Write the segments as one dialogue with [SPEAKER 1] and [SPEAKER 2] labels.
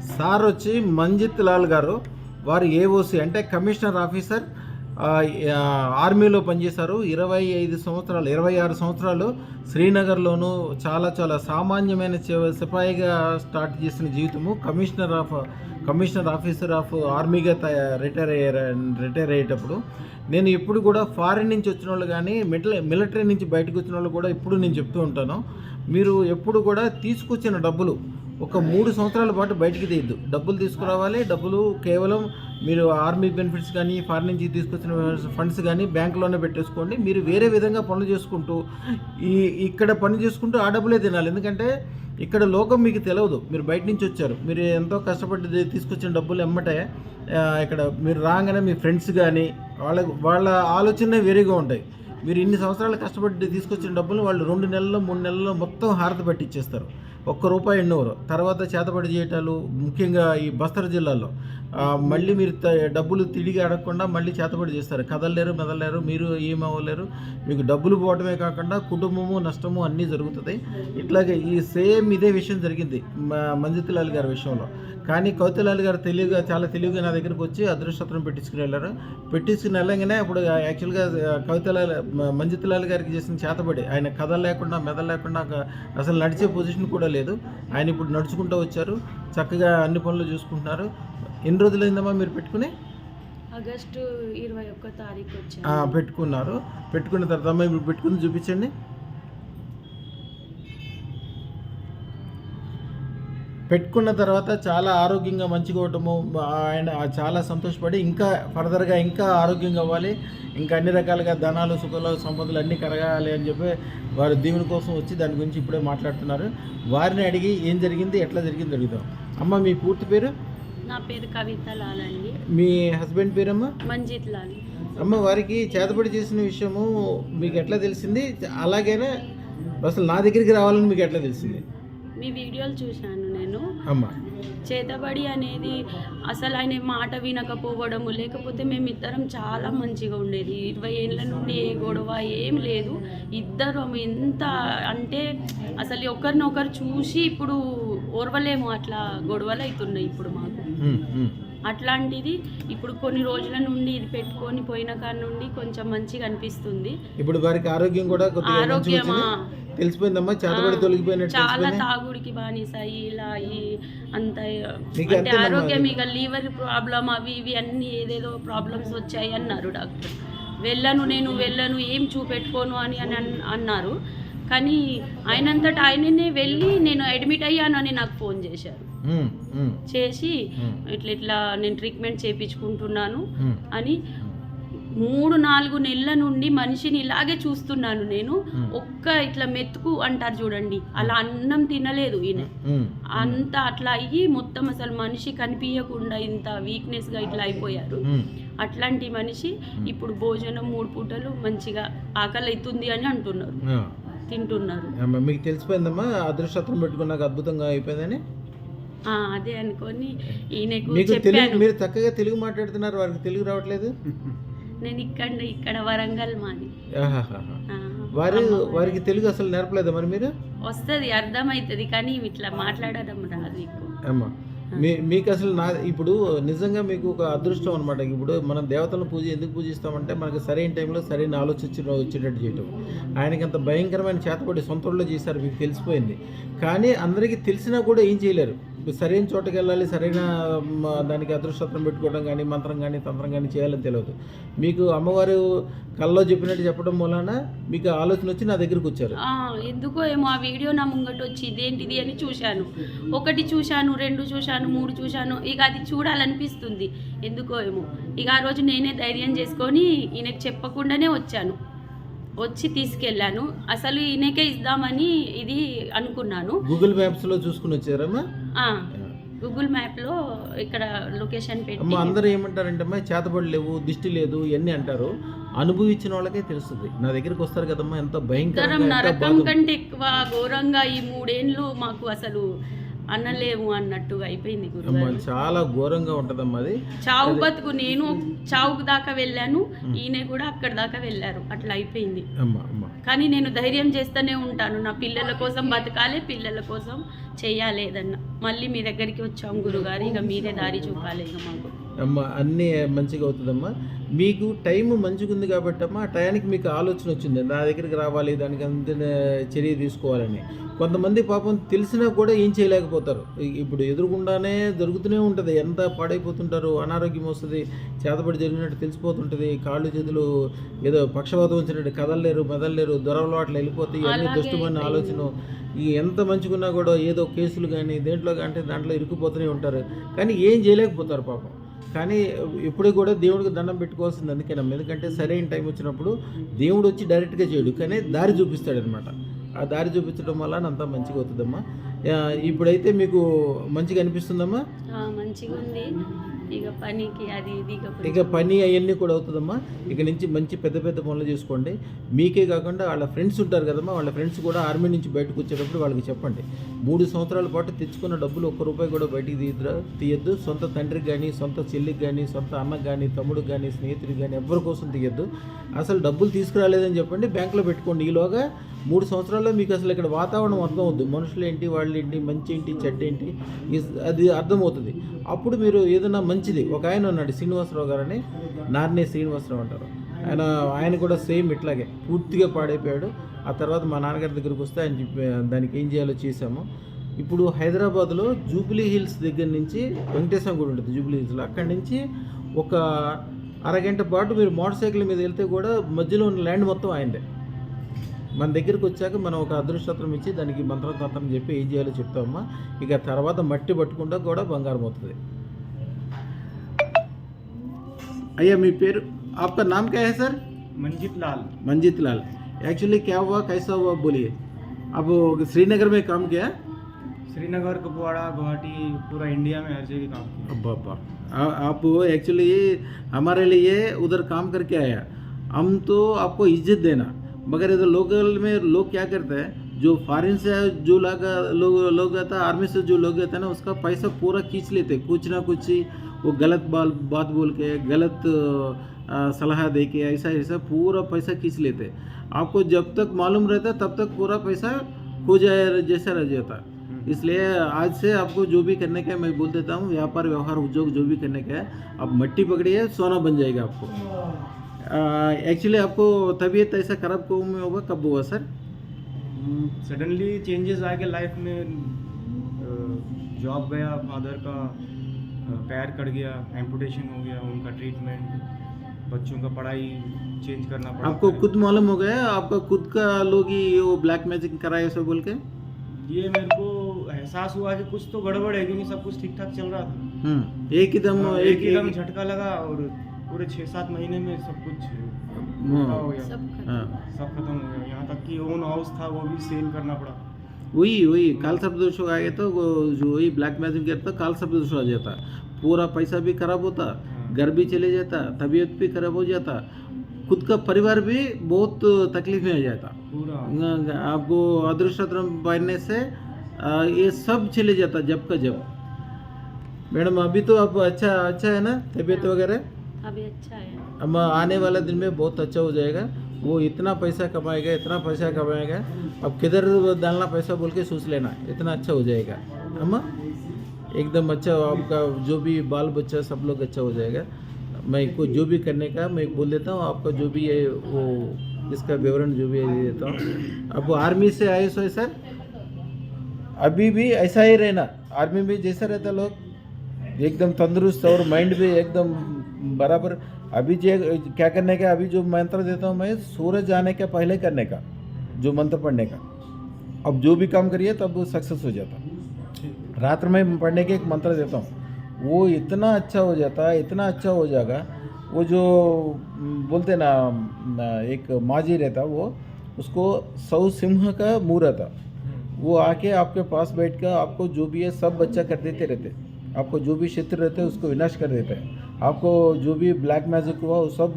[SPEAKER 1] Sir వచ్చి మంజిత్ లాల్ గారు వారు ఏఓసి అంటే కమిషనర్ ఆఫీసర్ ఆర్మీలో పనిచేశారు. ఇరవై ఐదు సంవత్సరాలు ఇరవై ఆరు సంవత్సరాలు శ్రీనగర్లోను చాలా చాలా సామాన్యమైన సిపాయిగా స్టార్ట్ చేసిన జీవితము. Commissioner of commissioner officer of ఆర్మీగా త- రిటైర్ అయ్యారు రిటైర్ అయ్యేటప్పుడు. నేను ఎప్పుడు కూడా ఫారిన్ నుంచి వచ్చిన వాళ్ళు కానీ మిలిటరీ మిలిటరీ నుంచి బయటకు వచ్చిన వాళ్ళు కూడా ఇప్పుడు నేను చెప్తూ ఉంటాను. మీరు ఎప్పుడు కూడా తీసుకొచ్చిన డబ్బులు ఒక మూడు సంవత్సరాల పాటు బయటికి తీయద్దు. డబ్బులు తీసుకురావాలి డబ్బులు కేవలం మీరు ఆర్మీ బెనిఫిట్స్ కానీ ఫారెన్ నుంచి తీసుకొచ్చిన ఫండ్స్ కానీ బ్యాంకులోనే పెట్టేసుకోండి. మీరు వేరే విధంగా పనులు చేసుకుంటూ ఈ ఇక్కడ పని చేసుకుంటూ ఆ డబ్బులే తినాలి. ఎందుకంటే ఇక్కడ లోకం మీకు తెలియదు మీరు బయట నుంచి వచ్చారు. మీరు ఎంతో కష్టపడి తీసుకొచ్చిన డబ్బులు ఎమ్మటే ఇక్కడ మీరు రాగానే మీ ఫ్రెండ్స్ కానీ వాళ్ళ వాళ్ళ ఆలోచన వేరేగా ఉంటాయి. మీరు ఇన్ని సంవత్సరాలు కష్టపడి తీసుకొచ్చిన డబ్బులు వాళ్ళు రెండు నెలల్లో మూడు నెలల్లో మొత్తం హారత పట్టించేస్తారు ఒక్క రూపాయి ఎన్నోరు. తర్వాత చేతబడి చేయటాలు ముఖ్యంగా ఈ బస్తర్ జిల్లాలో. మళ్ళీ మీరు త- డబ్బులు తిరిగి అడగకుండా మళ్ళీ చేతబడి చేస్తారు. కదలలేరు మెదలలేరు మీరు ఏమవ్వలేరు మీకు డబ్బులు పోవటమే కాకుండా కుటుంబము నష్టము అన్నీ జరుగుతుంది ఇట్లాగే ఈ సేమ్ ఇదే విషయం జరిగింది మ- మంజిత్లాల్ గారి విషయంలో. కానీ కౌతలాల్ గారు తెలివిగా చాలా తెలివిగా నా దగ్గరకు వచ్చి అదృష్టత్రం పెట్టించుకుని వెళ్ళారు. పెట్టించుకుని వెళ్ళగానే అప్పుడు యాక్చువల్గా కవితలాల్ మంజిత్లాల్ గారికి చేసిన చేతబడి ఆయన కథ లేకుండా మెద లేకుండా అసలు నడిచే పొజిషన్ కూడా లేదు. ఆయన ఇప్పుడు నడుచుకుంటూ వచ్చారు. చక్కగా అన్ని పనులు చూసుకుంటున్నారు. ఎన్ని రోజులైందమ్మా మీరు పెట్టుకుని?
[SPEAKER 2] ఆగస్టు ఇరవై ఒక్క తారీఖు
[SPEAKER 1] పెట్టుకున్నారు. పెట్టుకున్న తర్వాత ఇప్పుడు పెట్టుకుని చూపించండి. పెట్టుకున్న తర్వాత చాలా ఆరోగ్యంగా మంచిగా అవటము ఆయన చాలా సంతోషపడి ఇంకా ఫర్దర్గా ఇంకా ఆరోగ్యంగా అవ్వాలి. ఇంకా అన్ని రకాలుగా ధనాలు సుఖాలు సంపదలు అన్నీ కరగాలి అని చెప్పి వారు దీవుని కోసం వచ్చి దాని గురించి ఇప్పుడే మాట్లాడుతున్నారు. వారిని అడిగి ఏం జరిగింది ఎట్లా జరిగింది అడుగుదాం. అమ్మ మీ పూర్తి పేరు?
[SPEAKER 2] నా పేరు కవిత లాల్ అండి.
[SPEAKER 1] మీ హస్బెండ్ పేరమ్మా?
[SPEAKER 2] మంజిత్ లాల్.
[SPEAKER 1] అమ్మ వారికి చేతబడి చేసిన విషయము మీకు ఎట్లా తెలిసింది? అలాగైనా? అసలు నా దగ్గరికి రావాలని మీకు ఎట్లా తెలిసింది?
[SPEAKER 2] మీ వీడియోలు చూశాను నేను. చేతబడి అనేది అసలు ఆయన మాట వినకపోవడము లేకపోతే మేమిద్దరం చాలా మంచిగా ఉండేది. ఇరవై ఏళ్ళ నుండి ఏ గొడవ ఏం లేదు. ఇద్దరం ఎంత అంటే అసలు ఒకరినొకరు చూసి ఇప్పుడు ఓర్వలేము. అట్లా గొడవలు అవుతున్నాయి ఇప్పుడు మాకు. అట్లాంటిది ఇప్పుడు కొన్ని రోజుల నుండి ఇది పెట్టుకొని పోయిన కాడ నుండి కొంచెం మంచిగా అనిపిస్తుంది.
[SPEAKER 1] ఇప్పుడు వారికి ఆరోగ్యం కూడా
[SPEAKER 2] ఆరోగ్యమా?
[SPEAKER 1] తెలిసిపోయిందమ్మా? చేతబడి తొలగిపోయినట్టు
[SPEAKER 2] చాలా తాగుడికి బానిస ఇలా అంత అంటే ఆరోగ్యం ఇక లీవర్ ప్రాబ్లం అవి ఇవి అన్ని ఏదేదో ప్రాబ్లమ్స్ వచ్చాయి అన్నారు డాక్టర్. వెళ్ళను నేను వెళ్ళను ఏం చూపెట్టుకోను అని అని అన్- అన్నారు. కానీ ఆయనంతట ఆయననే వెళ్ళి నేను అడ్మిట్ అయ్యానని నాకు ఫోన్ చేశారు. చేసి ఇట్లా ఇట్లా నేను ట్రీట్మెంట్ చేయించుకుంటున్నాను అని మూడు నాలుగు నెలల నుండి మనిషిని ఇలాగే చూస్తున్నాను నేను. ఒక్క ఇట్లా మెతుకు అంటారు చూడండి. అలా అన్నం తినలేదు ఈయన. అంత అట్లా అయ్యి మొత్తం అసలు మనిషి కనిపించకుండా ఇంత వీక్నెస్గా ఇట్లా అయిపోయారు. అట్లాంటి మనిషి ఇప్పుడు భోజనం మూడు పూటలు మంచిగా ఆకలి అవుతుంది అని అంటున్నారు. తింటున్నారు.
[SPEAKER 1] అమ్మ, మీకు తెలిసిపోయిందమ్మా? అదృష్టత్వం పెట్టుకున్నాక అద్భుతంగా అయిపోయిందని?
[SPEAKER 2] ఆ, అదే అనుకొని ఈయనకు చెప్పాను.
[SPEAKER 1] మీరు చక్కగా తెలుగు మాట్లాడుతున్నారు వారికి తెలుగు రావట్లేదు?
[SPEAKER 2] నేను ఇక్కడ ఇక్కడ వరంగల్ మాది.
[SPEAKER 1] వారు. వారికి తెలుగు అసలు నేర్పలేదా మరి మీరు?
[SPEAKER 2] వస్తుంది అర్థమవుతుంది కానీ ఇట్లా మాట్లాడడం రాదు ఎక్కువ.
[SPEAKER 1] అమ్మా మీ మీకు అసలు నా ఇప్పుడు నిజంగా మీకు ఒక అదృష్టం అనమాట ఇప్పుడు మనం దేవతలను పూజ ఎందుకు పూజిస్తామంటే మనకి సరైన టైంలో సరైన ఆలోచించిన వచ్చేటట్టు చేయటం. ఆయనకి అంత భయంకరమైన చేతపడి సొంతలో చేశారు మీకు తెలిసిపోయింది. కానీ అందరికీ తెలిసినా కూడా ఏం చేయలేరు. సరైన చోటకి వెళ్ళాలి సరైన దానికి అదృష్టత్వం పెట్టుకోవడం కానీ మంత్రం కానీ తంత్రం కానీ చేయాలని తెలియదు. మీకు అమ్మవారు కల్లో చెప్పినట్టు చెప్పడం వలన మీకు ఆలోచన వచ్చి నా దగ్గరికి వచ్చారు.
[SPEAKER 2] ఎందుకో ఏమో ఆ వీడియో నా ముంగట వచ్చి ఇదేంటిది అని చూశాను. ఒకటి చూశాను రెండు చూశాను మూడు చూశాను ఇక అది చూడాలనిపిస్తుంది. ఎందుకో ఏమో. ఇక ఆ రోజు నేనే ధైర్యం చేసుకొని ఈయనకి చెప్పకుండానే వచ్చాను. వచ్చి తీసుకెళ్ళాను. అసలు ఈయనకే ఇద్దామని ఇది అనుకున్నాను.
[SPEAKER 1] గూగుల్ మ్యాప్స్లో చూసుకుని వచ్చారమ్మా?
[SPEAKER 2] గూగుల్ మ్యాప్లో ఇక్కడ లొకేషన్ పెట్టి
[SPEAKER 1] అందరూ ఏమంటారంటే అమ్మా చేతబడి లేవు దిష్టి లేదు ఇవన్నీ అంటారు. అనుభవించిన వాళ్ళకే తెలుస్తుంది. నా దగ్గరికి వస్తారు కదమ్మా ఎంత ఎంత
[SPEAKER 2] నరకం కంటే ఎక్కువ ఘోరంగా ఈ మూడేళ్ళు మాకు అసలు అనలేము అన్నట్టుగా అయిపోయింది
[SPEAKER 1] అమ్మ
[SPEAKER 2] గురుగారు.
[SPEAKER 1] చాలా ఘోరంగా ఉంటదమ్మా అది.
[SPEAKER 2] చావు బతుకు నేను చావుకు దాకా వెళ్ళాను ఈయన కూడా అక్కడ దాకా వెళ్ళారు. అట్లా అయిపోయింది.
[SPEAKER 1] అమ్మ అమ్మ.
[SPEAKER 2] కానీ నేను ధైర్యం చేస్తూనే ఉంటాను. నా పిల్లల కోసం బతకాలి పిల్లల కోసం చేయాలేదన్న మళ్ళీ మీ దగ్గరికి వచ్చాం గురుగారు. ఇక మీరే దారి చూపాలి ఇక మాకు.
[SPEAKER 1] అమ్మ అన్నీ మంచిగా అవుతుందమ్మా. మీకు టైం మంచిగా ఉంది కాబట్టి అమ్మా టయానికి మీకు ఆలోచన వచ్చింది. నా దగ్గరికి రావాలి దానికి అందిన చర్య తీసుకోవాలని. కొంతమంది పాపం తెలిసినా కూడా ఏం చేయలేకపోతారు. ఇప్పుడు ఎదురుగుండానే జరుగుతూనే ఉంటుంది. ఎంత పాడైపోతుంటారు అనారోగ్యం వస్తుంది చేతబడి జరిగినట్టు తెలిసిపోతుంటుంది కాళ్ళు చేతులు ఏదో పక్షవాతం వచ్చినట్టు కదలలేరు మెదలలేరు దొరవలో అట్లా వెళ్ళిపోతాయి అన్ని దుష్టమైన. ఆలోచన. ఈ ఎంత మంచిగున్నా కూడా ఏదో కేసులు కానీ దేంట్లో అంటే దాంట్లో ఇరుక్కుపోతూనే ఉంటారు. కానీ ఏం చేయలేకపోతారు పాపం. కానీ ఇప్పుడు కూడా దేవుడికి దండం పెట్టుకోవాల్సింది అందుకేనమ్మా ఎందుకంటే సరైన టైం వచ్చినప్పుడు దేవుడు వచ్చి డైరెక్ట్గా చేయడు. కానీ దారి చూపిస్తాడు అనమాట ఆ దారి చూపించడం వల్ల అంతా మంచిగా అవుతుందమ్మా. ఇప్పుడైతే మీకు మంచిగా అనిపిస్తుందమ్మా?
[SPEAKER 2] మంచిగా ఉంది. ఇక పనికి అది ఇది ఇక కొంచెం-
[SPEAKER 1] ఇక పని అవన్నీ కూడా అవుతుందమ్మా. ఇక నుంచి మంచి పెద్ద పెద్ద పనులు చేసుకోండి. మీకే కాకుండా వాళ్ళ ఫ్రెండ్స్ ఉంటారు కదమ్మా. వాళ్ళ ఫ్రెండ్స్ కూడా ఆర్మీ నుంచి బయటకు వచ్చేటప్పుడు వాళ్ళకి చెప్పండి. మూడు సంవత్సరాల పాటు తెచ్చుకున్న డబ్బులు ఒక్క రూపాయి కూడా బయటికి తీయద్దు తీయద్దు. సొంత తండ్రికి కానీ సొంత చెల్లికి కానీ సొంత అన్నకి కానీ తమ్ముడికి కానీ స్నేహితుడికి కానీ ఎవరి కోసం తీయద్దు. అసలు డబ్బులు తీసుకురాలేదని చెప్పండి బ్యాంకులో పెట్టుకోండి. ఈలోగా మూడు సంవత్సరాల్లో మీకు అసలు ఇక్కడ వాతావరణం అర్థమవుద్ది మనుషులు ఏంటి వాళ్ళు ఏంటి మంచి ఏంటి చెడ్డ ఏంటి అది అర్థమవుతుంది. అప్పుడు మీరు ఏదైనా మంచిది. ఒక ఆయన ఉన్నాడు శ్రీనివాసరావు గారని నార్నే శ్రీనివాసరావు అంటారు. ఆయన ఆయన కూడా సేమ్ ఇట్లాగే పూర్తిగా పాడైపోయాడు. ఆ తర్వాత మా నాన్నగారి దగ్గరికి వస్తే ఆయన చెప్పి దానికి ఏం చేయాలో చేశాము. ఇప్పుడు హైదరాబాద్లో జూబ్లీ హిల్స్ దగ్గర నుంచి వెంకటేశ్వర గుడి ఉంటుంది జూబ్లీ హిల్స్లో. అక్కడి నుంచి ఒక అరగంట పాటు మీరు మోటార్ సైకిల్ మీద వెళ్తే కూడా మధ్యలో ఉన్న ల్యాండ్ మొత్తం ఆయనదే. మన దగ్గరికి వచ్చాక మనం ఒక అదృష్టత్రం ఇచ్చి దానికి మంత్రతంత్రం చెప్పి ఏం చేయాలో చెప్తామమ్మా. ఇక తర్వాత మట్టి పట్టుకుండా కూడా బంగారం అవుతుంది. అయ్యా మీ పేరు? आपका नाम क्या है सर?
[SPEAKER 3] मंजित लाल।
[SPEAKER 1] मंजित लाल। एक्चुअली क्या हुआ? कैसा हुआ? बोलिए। अब श्रीनगर में काम किया?
[SPEAKER 3] श्रीनगर कुपवाड़ा गुवाहाटी पूरा इंडिया में हर जगह काम किया।
[SPEAKER 1] अब्बा अब्बा। आप एक्चुअली हमारे लिए उधर काम करके आया। हम तो आपको इज़्ज़त देना। मगर इधर लोकल में लोग क्या करते हैं? जो फॉरेन से जो लोग लोग आता है आर्मी से जो लोग आता है ना उसका पैसा पूरा खींच लेते कुछ ना कुछ वो गलत बाल बात बोल के गलत सलाह दे के ऐसा ऐसा पूरा पैसा खींच लेते। आपको जब तक मालूम रहता तब तक पूरा पैसा खो जाए जैसा रह जाता। इसलिए आज से आपको जो भी करने का मैं बोल देता हूँ व्यापार व्यवहार उद्योग जो भी करने का है आप मट्टी पकड़िए सोना बन जाएगा आपको। एक्चुअली आपको तबीयत ऐसा खराब कब में होगा कब हुआ सर?
[SPEAKER 3] सडनली चेंजेस आ गए लाइफ में जॉब गया फादर का पैर कट गया एम्पुटेशन हो गया उनका ट्रीटमेंट बच्चों का पढ़ाई चेंज करना पड़ा
[SPEAKER 1] आपको खुद मालूम हो गया आपका खुद का लोग ही वो ब्लैक मैजिक कराए ऐसा बोल के?
[SPEAKER 3] ये मेरे को एहसास हुआ कि कुछ तो गड़बड़ है क्योंकि सब कुछ ठीक ठाक चल रहा था।
[SPEAKER 1] हम्म एक ही दम
[SPEAKER 3] हाँ,
[SPEAKER 1] एक
[SPEAKER 3] ही दम झटका लगा और पूरे छः सात महीने में सब कुछ
[SPEAKER 1] हाँ।
[SPEAKER 3] हो गया।
[SPEAKER 2] सब खत्म।
[SPEAKER 1] हाँ।
[SPEAKER 3] सब खत्म हो गया। यहाँ तक कि ओन हाउस था वो भी सेल करना पड़ा।
[SPEAKER 1] वही वही काल सब दोष आ गया तो वो जो वही ब्लैक मैजिक करता काल सब दोष आ जाता। पूरा पैसा भी खराब होता
[SPEAKER 3] हाँ।
[SPEAKER 1] घर भी चले जाता तबीयत भी खराब हो जाता खुद का परिवार भी बहुत तकलीफ़ में आ जाता। आपको अदृष्टत्रम पहनने से ये सब चले जाता जब का जब। मैडम अभी तो आप अच्छा अच्छा है ना तबीयत वगैरह?
[SPEAKER 2] अभी अच्छा है।
[SPEAKER 1] अब आने वाला दिन में बहुत अच्छा हो जाएगा। वो इतना पैसा कमाएगा इतना पैसा कमाएगा। अब किधर डालना पैसा बोल के सोच लेना इतना अच्छा हो जाएगा। अम्मा? एकदम अच्छा आपका जो भी बाल बच्चा सब लोग अच्छा हो जाएगा। मैं को जो भी करने का, मैं बोल देता हूँ, आपका जो भी है वो, इसका विवरण जो भी है दे देता हूँ। अब वो आर्मी से आए सो सर अभी भी ऐसा ही रहना। आर्मी में जैसा रहता लोग, एकदम तंदुरुस्त और माइंड भी एकदम बराबर। अभी जे क्या करने का, अभी जो मंत्र देता हूँ मैं, सूरज आने के पहले करने का, जो मंत्र पढ़ने का। अब जो भी काम करिए, तब सक्सेस हो जाता। रात में पढ़ने के एक मंत्र देता हूँ। वो इतना अच्छा हो जाता है इतना अच्छा हो जाएगा। वो जो बोलते ना न, एक माजी रहता वो उसको सौ सिंह का मुँह रहता। वो आके आपके पास बैठ कर आपको जो भी है सब बच्चा कर देते रहते। आपको जो भी क्षेत्र रहते हैं उसको विनाश कर देते हैं। आपको जो भी ब्लैक मैजिक हुआ वो सब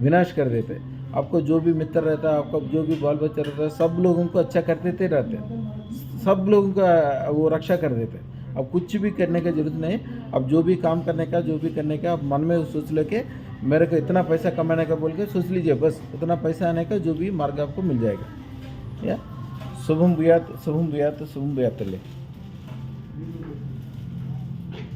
[SPEAKER 1] विनाश कर देते। हैं आपको जो भी मित्र रहता है आपका जो भी बाल बच्चा रहता है सब लोगों को अच्छा कर देते रहते। हैं सब लोगों का वो रक्षा कर देते हैं अब कुछ भी करने की ज़रूरत नहीं। अब जो भी काम करने का, जो भी करने का मन में सोच लेके मेरे को इतना पैसा कमाने का बोल के सोच लीजिए, बस उतना पैसा आने का जो भी मार्ग आपको मिल जाएगा। या शुभम बुयात शुभम बुयात शुभम बुयात ले